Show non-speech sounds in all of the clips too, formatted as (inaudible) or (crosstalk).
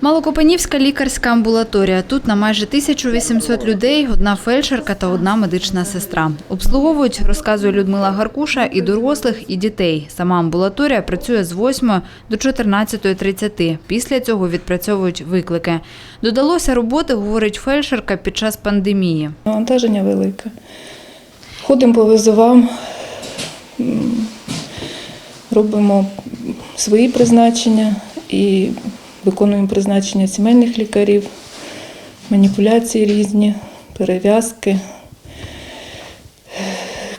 Малокопанівська лікарська амбулаторія. Тут на майже 1800 людей, одна фельдшерка та одна медична сестра. Обслуговують, розказує Людмила Гаркуша, і дорослих, і дітей. Сама амбулаторія працює з 8 до 14.30. Після цього відпрацьовують виклики. Додалося роботи, говорить фельдшерка, під час пандемії. Навантаження велике. Ходимо по визовам, робимо свої призначення і виконуємо призначення сімейних лікарів, маніпуляції різні, перев'язки,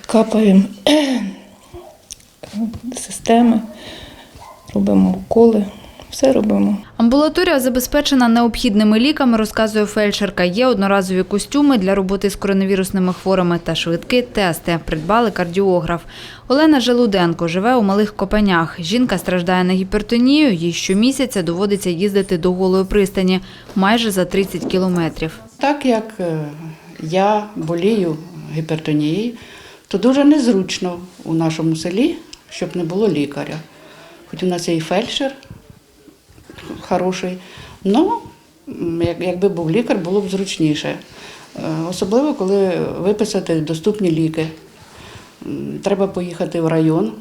капаємо (clears throat) системи, робимо уколи, все робимо. Амбулаторія забезпечена необхідними ліками, розказує фельдшерка. Є одноразові костюми для роботи з коронавірусними хворими та швидкі тести. Придбали кардіограф. Олена Желуденко живе у малих копанях. Жінка страждає на гіпертонію. Їй щомісяця доводиться їздити до голої пристані майже за 30 кілометрів. Так як е, я болію гіпертонією, то дуже незручно у нашому селі, щоб не було лікаря. Хоч у нас є і фельдшер хороший, але якби був лікар, було б зручніше. Е, Особливо, коли виписати доступні ліки. Треба поїхати в район.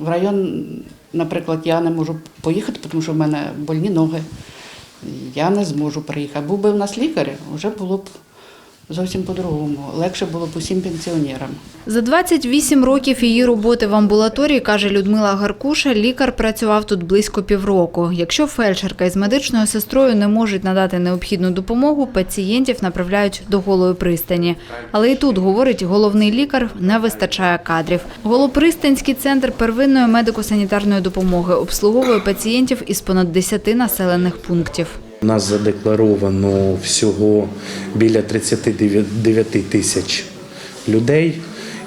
В район, наприклад, я не можу поїхати, тому що в мене больні ноги. Я не зможу приїхати. Був би в нас лікар, вже було б зовсім по-другому. Легше було б усім пенсіонерам. За 28 років її роботи в амбулаторії, каже Людмила Гаркуша, лікар працював тут близько півроку. Якщо фельдшерка із медичною сестрою не можуть надати необхідну допомогу, пацієнтів направляють до голої пристані. Але і тут, говорить головний лікар, не вистачає кадрів. Голопристанський центр первинної медико-санітарної допомоги обслуговує пацієнтів із понад 10 населених пунктів. У нас задекларовано всього біля 39 тисяч людей.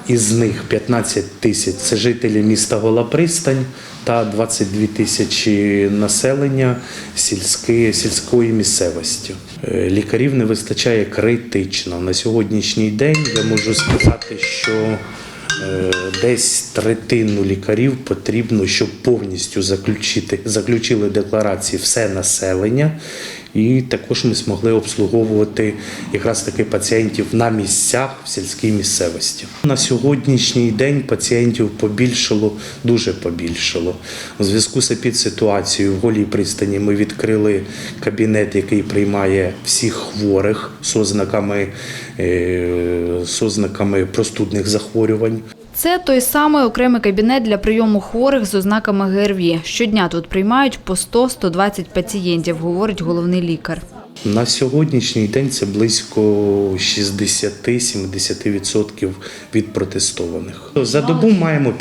Із них 15 тисяч це жителі міста Голопристань та 22 тисячі населення сільської, сільської місцевості. Е, Лікарів не вистачає критично. На сьогоднішній день я можу сказати, що Десь третину лікарів потрібно, щоб повністю заключити, заключили декларації все населення, і також ми змогли обслуговувати якраз таки пацієнтів на місцях в сільській місцевості. На сьогоднішній день пацієнтів побільшало, дуже побільшало. У зв'язку з епідситуацією в голій пристані ми відкрили кабінет, який приймає всіх хворих з ознаками, е, з ознаками простудних захворювань. Це той самий окремий кабінет для прийому хворих з ознаками ГРВІ. Щодня тут приймають по 100-120 пацієнтів, говорить головний лікар. На сьогоднішній день це близько 60-70% від протестованих. За добу маємо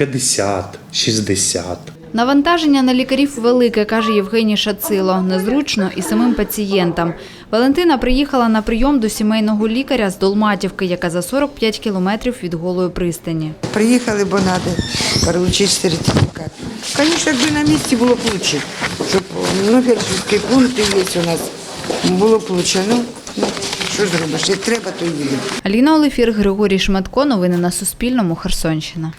50-60. Навантаження на лікарів велике, каже Євгеній Шацило. Незручно і самим пацієнтам. Валентина приїхала на прийом до сімейного лікаря з Долматівки, яка за 45 кілометрів від голої пристані. Приїхали, бо треба перелучити сертифікат. Звісно, якби на місці було б краще, щоб ну, пункти є у нас. Було б краще. Ну, ну, що зробиш? Як треба, то їдемо. Аліна Олефір, Григорій Шматко. Новини на Суспільному. Херсонщина.